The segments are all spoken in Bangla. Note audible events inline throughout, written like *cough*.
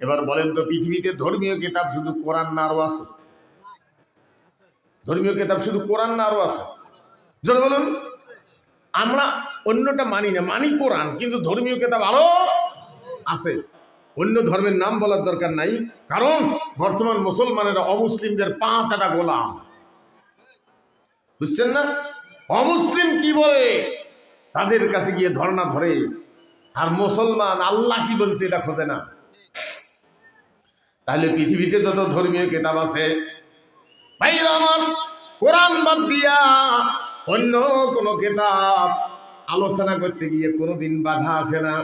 এবার বলেন তো পৃথিবীতে ধর্মীয় কিতাব শুধু কোরআন না আরও আছে? ধর্মীয় কিতাব শুধু কোরআন না আরও আছে? জোরে বলুন। আমরা অন্যটা মানি না, মানি কোরআন, কিন্তু ধর্মীয় কিতাব আরও আছে। অন্য ধর্মের নাম বলার দরকার নাই, কারণ বর্তমান মুসলমানেরা অমুসলিমদের পাঁচ আটা গোলাম। বুঝছেন না? অমুসলিম কি বলে? তাদের কাছে গিয়ে ধর্ণা ধরে। আর মুসলমান আল্লাহ কি বলছে এটা খোঁজে না। তাহলে পৃথিবীতে যত ধর্মীয় কেতাব আছে কোরআন বাদ দিয়া অন্য কোনো কেতাব আলোচনা করতে গিয়ে কোনোদিন বাধা আসে না।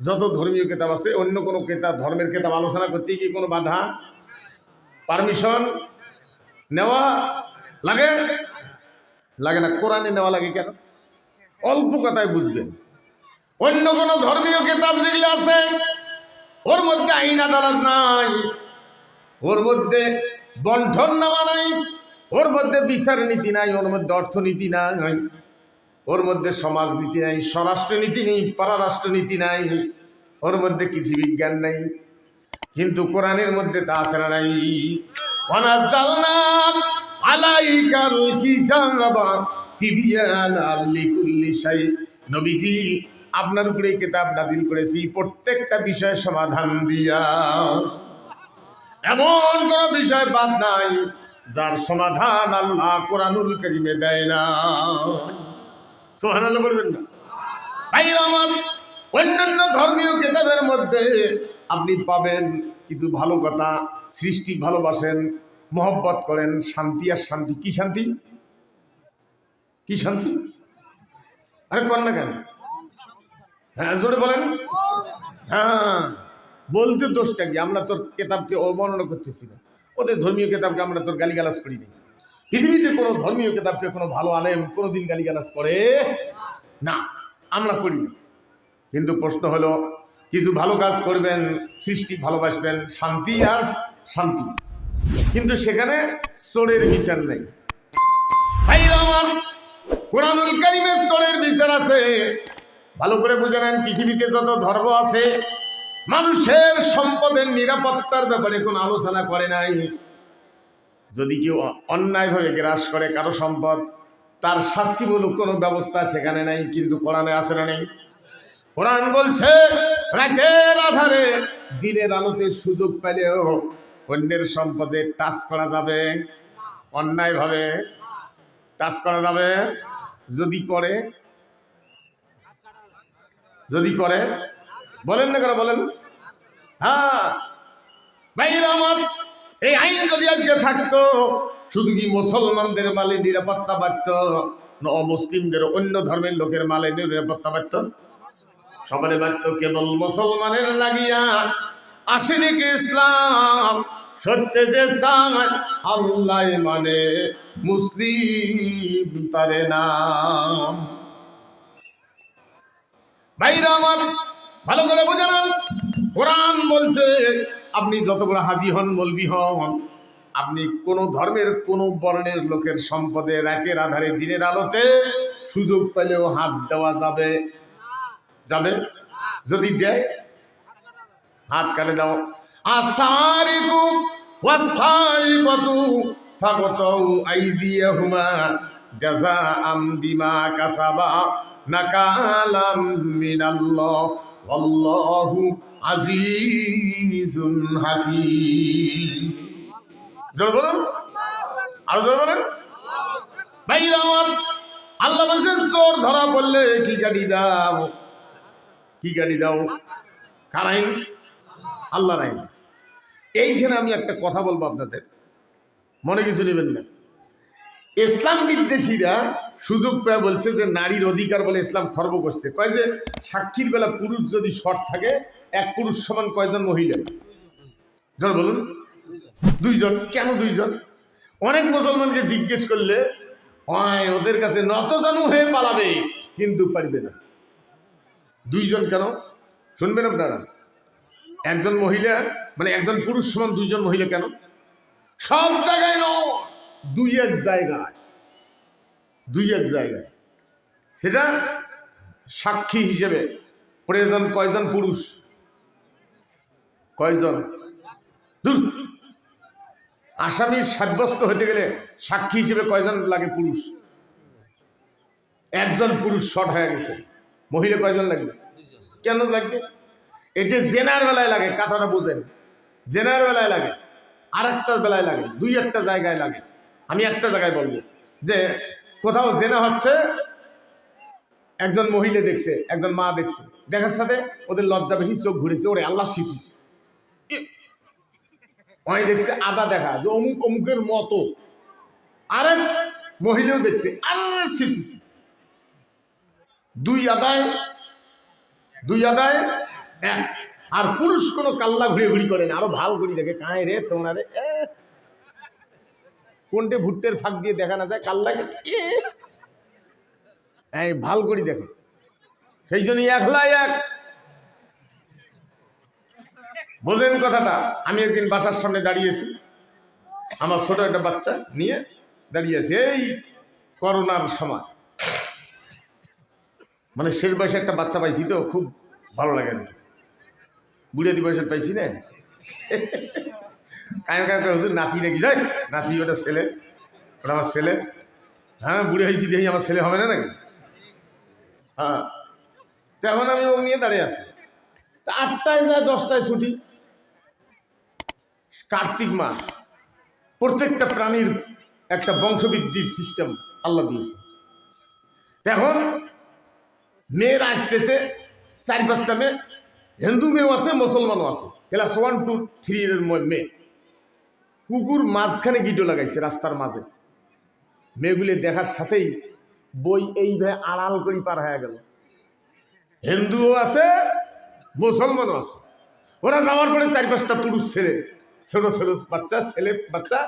যত ধর্মীয় কেতাব আছে, অন্য কোনো কেতাব, ধর্মের কেতাব আলোচনা করতে গিয়ে কোনো বাধা পারমিশন নেওয়া লাগে? লাগে না? কোরআনে নেওয়া লাগে কেন? অল্প কথায় বুঝবেন। অন্য কোনো ধর্মীয় কেতাব যেগুলো আছে ওর মধ্যে আইন আদালত নাই, ওর মধ্যে বন্ঠন নেওয়া নাই, ওর মধ্যে বিচার নীতি নাই, ওর মধ্যে অর্থনীতি নাই, ওর মধ্যে সমাজনীতি নাই, স্বরাষ্ট্রনীতি নেই, পররাষ্ট্রনীতি নাই, ওর মধ্যে কৃষি বিজ্ঞান নাই, কিন্তু কোরআনের মধ্যে তা না নাই। আলাইকাল কিতাবা তিবিয়ানাল লিকুল্লি শাই নবীজি আপনার উপরে কিতাব নাজিল করেছি, প্রত্যেকটা বিষয়ের সমাধান দিয়া। এমন কোন বিষয় বাদ নাই, যার সমাধান আল্লাহ কোরআনুল করিমে দেয় না। সোহান আল্লাহ বলবেন না? আমার অন্যান্য ধর্মীয় কিতাবের মধ্যে আপনি পাবেন কিছু ভালো কথা, সৃষ্টি ভালোবাসেন, মহব্বত করেন, শান্তি আর শান্তি, কি শান্তি? কি শান্তি? আরে কর না কেন? হ্যাঁ জোরে বলেন। হ্যাঁ বলতে দোষটা কি? আমরা তোর কেতাবকে অবর্ণনা করতেছি না। ওদের ধর্মীয় কেতাবকে আমরা তোর গালিগালাজ করি না পৃথিবীতে কোনো ধর্মীয় কেতাবকে কোনো ভালো আলেম কোনোদিন গালিগালাজ করে না। আমরা করি কিন্তু প্রশ্ন হলো, কিছু ভালো কাজ করবেন, সৃষ্টি ভালোবাসবেন, শান্তি আর শান্তি। কিন্তু সেখানে চোরের বিচার নেই। ভাই আমার, কোরআনুল কারিমের চোরের বিচার আছে। ভালো করে বুঝে নেন, পৃথিবীতে যত ধর্ম আছে, মানুষের সম্পদের নিরাপত্তার ব্যাপারে কোনো আলোচনা করে নাই। যদি কেউ অন্যায়ভাবে গ্রাস করে কারও সম্পদ, তার শাস্তিমূলক কোনো ব্যবস্থা সেখানে নাই, কিন্তু কোরআনে আছে না নেই। কোরআন বলছে, রাতের আধারে দিনের আলোতে সুযোগ পেলেও অন্যের সম্পদে টাচ করা যাবে। অন্যায়ভাবে টাচ করা যাবে। যদি করে যদি করে, বলেন না কেন বলেন? হ্যাঁ আমার, এই আইন যদি আজকে থাকতো, শুধু কি মুসলমানদের মালে নিরাপত্তা পাচ্ত না অমুসলিমদের অন্য ধর্মের লোকের মালে নিরাপত্তা পাচ্ত সবারে পাচ্ত কেবল মুসলমানের লাগিয়া। আসেনি কি ইসলাম? সত্যি যে আল্লাহ মানে মুসলিম, তারে নাম। ভাইরা আমার, ভালো করে বোঝা না কোরআন বলছে, আপনি যত বড় হাজি হন, মলবি হন। আপনি কোন ধর্মের, কোন বর্ণের লোকের সম্পদে রাতের আধারে, দিনের আলোতে সুযোগ পেলেও হাত দেওয়া যাবে। যাবে? যদি দেয়, হাত কাটে দাও। আসারিকু ওয়াসারিকাতু ফাকতাউ আইদিয়াহুমা জাযাআম বিমা কাসাবা। নাকালাম মিনাল্লাহ। আল্লাহু আজিজুন হাকিম। জোর বলুন। আরও জোর বলেন। ভাইরা আমার আল্লাহ বলছেন চোর ধরা পড়লে কি গাড়ি দাও? কি গাড়ি দাও? কার আইন? আল্লাহর আইন। এইখানে আমি একটা কথা বলব আপনাদের। মনে কিছু নেবেন না। ইসলাম বিদ্বেষীরা সুযোগ পেয়ে বলছে যে নারীর অধিকার বলে ইসলাম খর্ব করছে। কয় যে, সাক্ষীর বেলা পুরুষ যদি শর্ট থাকে, এক পুরুষ সমান কয়জন মহিলা? জন বলুন। দুইজন? কেন দুইজন? অনেক মুসলমানকে জিজ্ঞেস করলে হয় ওদের কাছে নত জানু হয়ে পালাবে, কিন্তু পারবে না। দুইজন কেন? শুনবেন আপনারা। একজন মহিলা মানে একজন পুরুষ সমান দুইজন মহিলা কেন? সব জায়গায় নয়। দুই এক জায়গায় দুই এক জায়গায়। সেটা সাক্ষী হিসেবে, প্রয়োজন কয়জন পুরুষ? কয়জন। আসামি সাব্যস্ত হতে গেলে সাক্ষী হিসেবে কয়জন লাগে পুরুষ? একজন পুরুষ শর্ট হয়ে গেছে। মহিলা কয়জন লাগবে? কেন লাগবে? এটা জেনার বেলায় লাগে, কথাটা বোঝেন। জেনার বেলায় লাগে আর বেলায় লাগে, দুই একটা জায়গায় লাগে। আমি একটা জায়গায় বলব যে কোথাও জেনা হচ্ছে, একজন মহিলা দেখছে, একজন মা দেখছে, দেখার সাথে ওদের লজ্জা বেশি, চোখ ঘুরেছে, ওরে আল্লাহ শিশিছে অনেক দেখছে, আদা দেখা, যে অমুক অমুকের মতো। আরেক মহিলাও দেখছে আরে শিশিছে দুই আদায় দুই আদায়, এক। আর পুরুষ কোনো কাল্লা ঘুরে ঘুরি করে না, আরও ভালো করি দেখে কাঁয় রে তোমরা রে। কোনটে ভুট্টের ফাঁক দিয়ে দেখা না যায়, কাল লাগে। এই, ভালো করি দেখো। সেই জন্য একলাই এক। বোঝেন কথাটা, আমি একদিন বাসার সামনে দাঁড়িয়েছি। আমার ছোট একটা বাচ্চা নিয়ে দাঁড়িয়েছি এই করোনার সময়। মানে শেষ বয়সে একটা বাচ্চা পাইছি তো, খুব ভালো লাগে আর কি। বুড়িয়াদি বয়সের পাইছি না? কায়ম কায়ম হুজুর নাতি নাকি? যাই, নাতি ওটা ছেলে, ওটা আমার ছেলে। হ্যাঁ বুড়ি হয়েছি দেখি আমার ছেলে হবে না নাকি? হ্যাঁ। তো এখন আমি ও নিয়ে দাঁড়িয়ে আছি। তা আটটায় যায় দশটায় ছুটি। কার্তিক মাস। প্রত্যেকটা প্রাণীর একটা বংশবৃদ্ধির সিস্টেম আল্লাহ দিয়েছে। এখন মেয়েরা আসতেছে, চারি পাঁচটা মেয়ে। হিন্দু মেয়েও আছে, মুসলমানও আছে। ক্লাস ওয়ান টু থ্রি এর মেয়ে। কুকুর মাঝখানে গিটো লাগাইছে, রাস্তার মাঝে। মেয়েগুলি দেখার সাথেই বই এইভাবে আড়াল করে পার হয়ে গেল। হিন্দুও আছে, মুসলমানও আছে। ওরা যাওয়ার পরে চারি পাঁচটা পুরুষ ছেলে, ছোট ছোট বাচ্চা, ছেলে বাচ্চা,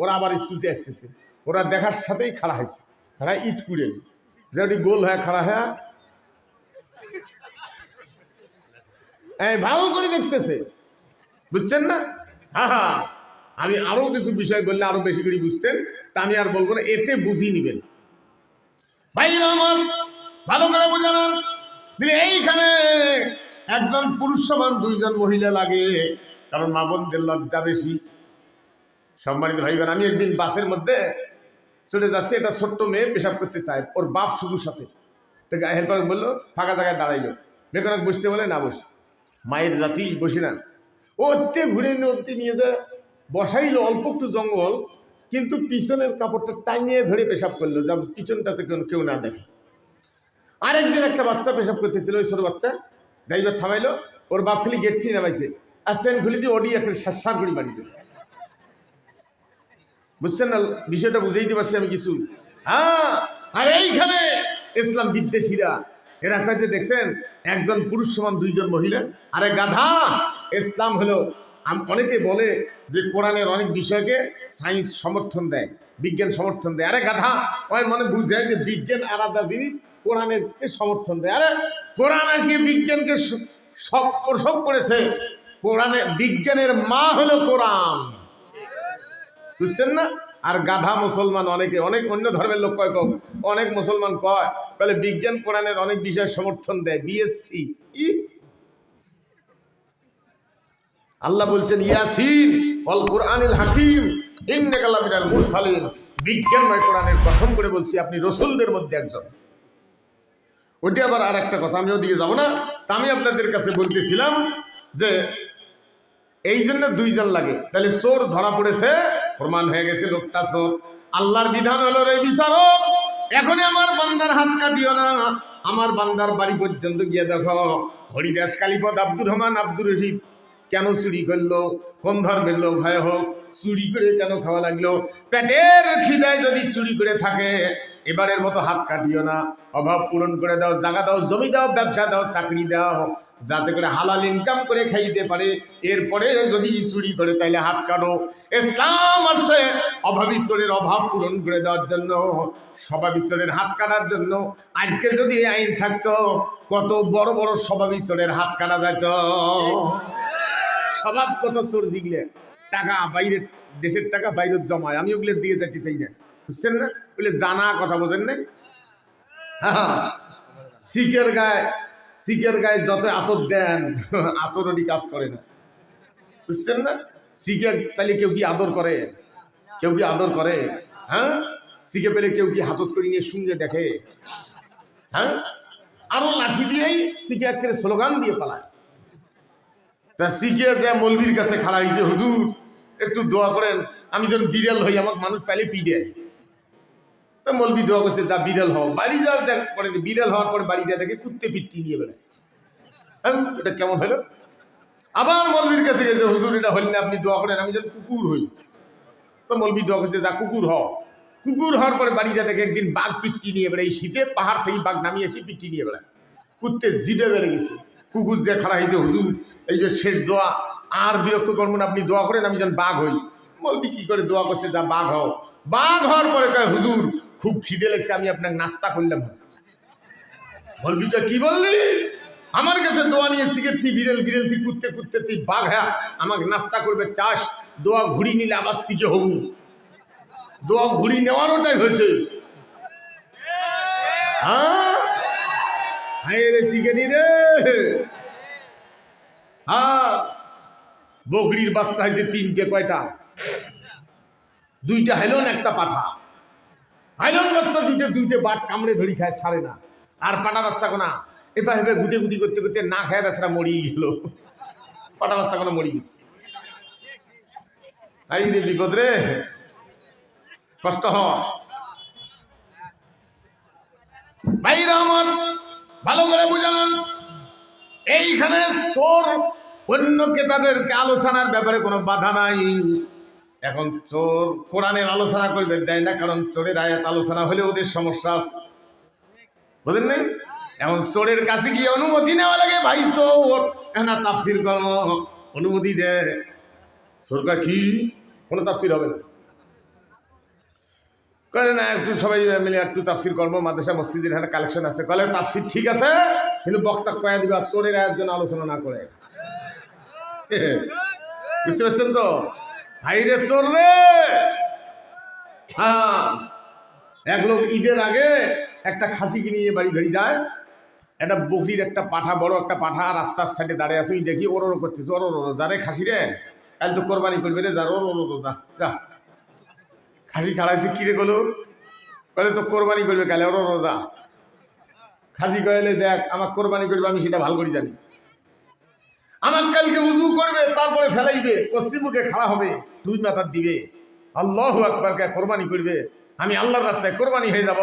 ওরা আবার স্কুলতে আসতেছে। ওরা দেখার সাথেই খাড়া হয়েছে। খাড়া ইট কুড়ে যেটি গোল হয়ে খাড়া হয়ে এই ভালো করে দেখতেছে। বুঝছেন না? হ্যাঁ হ্যাঁ আমি আরও কিছু বিষয় বললে আরও বেশি করে বুঝতেন, তা আমি আর বলব না, এতে বুঝিয়ে নিবেন। ভাই আমার, ভালো করে বোঝানোর। যে এইখানে একজন পুরুষ সমান দুইজন মহিলা লাগে, কারণ মা বোনদের লজ্জা বেশি। সম্মানিত ভাইবেন আমি একদিন বাসের মধ্যে চলে যাচ্ছি, একটা ছোট্ট মেয়ে পেশাব করতে চায়, ওর বাপ শুধু সাথে। তো হেল্পার বলল, ফাঁকা জায়গায় দাঁড়াইলো। মেয়েকে বসতে বলে, না বসে, মায়ের জাতি বসি না। ও ঘুরে নিয়ে ওতে নিয়ে যা বসাইলো, অল্প একটু জঙ্গল, কিন্তু পিছনের কাপড়টা টাঙিয়ে ধরে পেশাব করল, যা পিছনটাতে কেউ না দেখে। আরেকদিন একটা বাচ্চা পেশাব করতেছিল, ওই ছোট বাচ্চা। ড্রাইভার থামাইলো, ওর বাপ খালি গেট থেকে নামাইছে। আর সেন খুলে দিয়ে ওডি একটা সার করে বাড়ি দিল। বুঝছেন না, বিষয়টা বুঝেই বুঝাইতে পারছি আমি কিছু? হ্যাঁ আর এইখানে ইসলাম বিদ্বেষীরা, এরা কাছে দেখছেন, একজন পুরুষ সমান দুইজন মহিলা, আরে গাধা! ইসলাম হলো অনেকে বলে যে কোরআনের অনেক বিষয়কে সায়েন্স সমর্থন দেয়, বিজ্ঞান সমর্থন দেয়। আরে গাধা, ওই মনে বুঝে যে বিজ্ঞান আলাদা জিনিস, কোরআনেরকে সমর্থন দেয়। আরে কোরআন আসিয়ে বিজ্ঞানকে সব প্রসব করেছে। কোরআনে বিজ্ঞানের মা হলো কোরআন। বুঝছেন না? আর গাধা মুসলমান অনেকে, অনেক অন্য ধর্মের লোক কয় অনেক মুসলমান কয় বলে বিজ্ঞান কোরআনের অনেক বিষয় সমর্থন দেয় বিএসসি ই? আল্লাহ বলছেন, ইয়াসিন অল কোরআনিল হাকিম ইন্নাকাল্লা মিনাল মুরসালিন। বিজ্ঞানময় কোরআনের কথম করে বলছি, আপনি রসুলদের মধ্যে একজন। ওটি আবার আর একটা কথা, আমি ওদিকে যাব না। তা আমি আপনাদের কাছে বলতেছিলাম যে, এই জন্য দুইজন লাগে। তাহলে চোর ধরা পড়েছে, প্রমাণ হয়ে গেছে লোকটা চোর। আল্লাহর বিধান হলো রে বিচারক। এখনই আমার বান্দার হাত কাটিও না। আমার বান্দার বাড়ি পর্যন্ত গিয়ে দেখো, হরিদাস কালীপদ আব্দুর রহমান আব্দুর রশিদ। কেন চুরি করল কোন ধর্মের লোক হয় হোক চুরি করে কেন খাওয়া লাগল? পেটের খিদায় যদি চুরি করে থাকে, এবারের মতো হাত কাটিও না। অভাব পূরণ করে দাও, জায়গা দাও, জমি দাও, ব্যবসা দাও, চাকরি দাও। যাতে করে হালাল ইনকাম করে খাইতে পারে। এরপরে যদি চুরি করে, তাইলে হাত কাটো। ইসলাম আসছে অভাব ঈশ্বরের অভাব পূরণ করে দেওয়ার জন্য, স্বভাব ঈশ্বরের হাত কাটার জন্য। আজকে যদি আইন থাকতো, কত বড় বড় স্বভাব ঈশ্বরের হাত কাটা যেত স্বভাব কত চোর জিগলে। টাকা বাইরের দেশের টাকা বাইরের জমায়। আমি ওগুলো দিয়ে যেতে চাই না। বুঝছেন না? ওগুলো জানা কথা বোঝেন না হ্যাঁ শিখের গায়ে শিখের গায়ে যত আতর দেন *laughs* আতরটি কাজ করে না। বুঝছেন না? শিখে পেলে কেউ কি আদর করে? কেউ কি আদর করে? হ্যাঁ? শিখে পেলে কেউ কি হাতত করে নিয়ে শুনে দেখে? হ্যাঁ? আরও লাঠি দিয়েই শিখে একেবারে স্লোগান দিয়ে পালায়। তা শিখে যে মলবির কাছে খাড়া হয়েছে, হুজুর, একটু দোয়া করেন, আমি যখন বিড়াল হই, আমাকে মানুষ পাইলে পিড়ে তা মলবি দোয়া করছে, যা বিড়াল হও। বাড়ি যাওয়ার দেখ, পরে বিড়াল হওয়ার পরে বাড়ি যা দেখে কুত্তে পিট্টি নিয়ে বেড়ায়। হ্যাঁ এটা কেমন হলো? আবার মলবির কাছে গেছে, হুজুর, এটা হইলে আপনি দোয়া করেন, আমি যেন কুকুর হই। তো মলবি দোয়া করছে, যা কুকুর হও। কুকুর হওয়ার পরে বাড়ি যা দেখে একদিন বাঘ পিট্টি নিয়ে বেড়ায় শীতে পাহাড় থেকে বাঘ নামিয়ে এসে পিট্টি নিয়ে বেড়ায়। কুত্তে জিবে বেড়ে গেছে। কুকুর যে খাড়া হয়েছে, হুজুর এই যে শেষ দোয়া, আর বিরক্ত করবেন আপনি দোয়া করেন, আমি যেন বাঘ হই। বলবি, কি করে দোয়া করছে? যা বাঘ হও। বাঘ হওয়ার পরে কয়, হুজুর, খুব খিদে লেগছে, আমি আপনার নাস্তা করলাম। মলবিটা কি বললি? আমার কাছে দোয়া নিয়ে শিখে তুই বিড়েল বিড়েল তুই কুত্তে কুত্তে তুই বাঘ হ্যাঁ আমাকে নাস্তা করবে চাষ দোয়া ঘুরি নিলে আবার শিখে হবু। দোয়া ঘুরি নেওয়ার ওটাই হয়েছে। হ্যাঁ? রে শিখে দি রে। হ্যাঁ বকরির বাচ্চা হয়েছে তিনটে কয়টা? দুইটা হেলন, একটা পাঠা। হাইলন বাচ্চা দুইটা দুইটা বাট কামড়ে ধরি খায় সারে না। আর পাটা বাচ্চা কোনা এটা হেবে গুতে গুতি করতে করতে না খায়, বেচারা মরিয়ে গেল। পাটা বাচ্চা কোনো মরি গেছে। আই বিপদ রে। কষ্ট ভাইরা আমার ভালো করে বুঝান। এইখানে চোর অন্য কেতাবের আলোচনার ব্যাপারে কোনো বাধা নাই। এখন চোর কোরআনের আলোচনা করবে, দেয় না, কারণ চোরের আয়াত আলোচনা হলে ওদের সমস্যা আছে। বুঝলেন নাই? এখন চোরের কাছে গিয়ে অনুমতি নেওয়া লাগে, ভাই চোর না, তাফসির কর্ম অনুমতি দেয় সরকার কি? কোনো তাফসির হবে না। কলে না, একটু সবাই মিলে একটু তাফসির কর্ম মাদ্রাসা, মসজিদের এখানে কালেকশন আছে। কলে তাফসির ঠিক আছে, কিন্তু বক্তা কয়া দিবা চোরের আয়ের জন্য আলোচনা না করে। বুঝতে পারছেন তো? ভাই রে চোর রে! হ্যাঁ এক লোক ঈদের আগে একটা খাসি কিনে বাড়ি ধরি যায়। একটা বকরির একটা পাঠা, বড় একটা পাঠা, রাস্তার সাইডে দাঁড়িয়ে আছে। ওই দেখি ওর ওর করতেছে, ওর ওর যারে খাসি রে, কাল তো কোরবানি করবে রে যার ওর ওর যা যা। খাসি খাড়াইছে কিরে গেলো কলে? তো কোরবানি করবে কালে, ওর যা। খাসি কয়েলে দেখ, আমার কোরবানি করবে, আমি সেটা ভালো করে জানি। আমার কালকে উজু করবে, তারপরে ফেলাইবে পশ্চিম মুখে খাওয়া হবে, দুই মাথার দিবে। আল্লাহ আকবরকে কোরবানি করবে। আমি আল্লাহর রাস্তায় কোরবানি হয়ে যাব।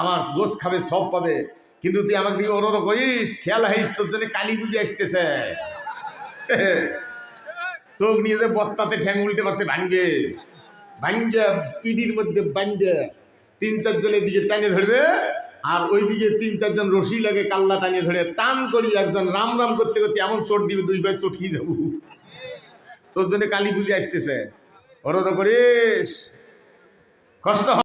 আমার গোস খাবে, সব পাবে। কিন্তু তুই আমাকে দিকে ওর করিস, খেয়াল হাইস তোর জন্য কালী পুজো আসতেছে। তোক নিয়ে যে বত্তাতে ঠ্যাং উল্টে পারছে ভাঙ্গে। ভাঙ্গে, পিডির মধ্যে বাঙ্গে তিন চারজনের দিকে টানে ধরবে। আর ওইদিকে তিন, চারজন রশি লাগে কাল্লা টানিয়ে ধরে টান করি একজন, রাম রাম করতে করতে এমন চোট দিবে, দুই ভাই চটকি যাব। তোর জন্য কালী পুজো আসতেছে। ওরা তো করিস। কষ্ট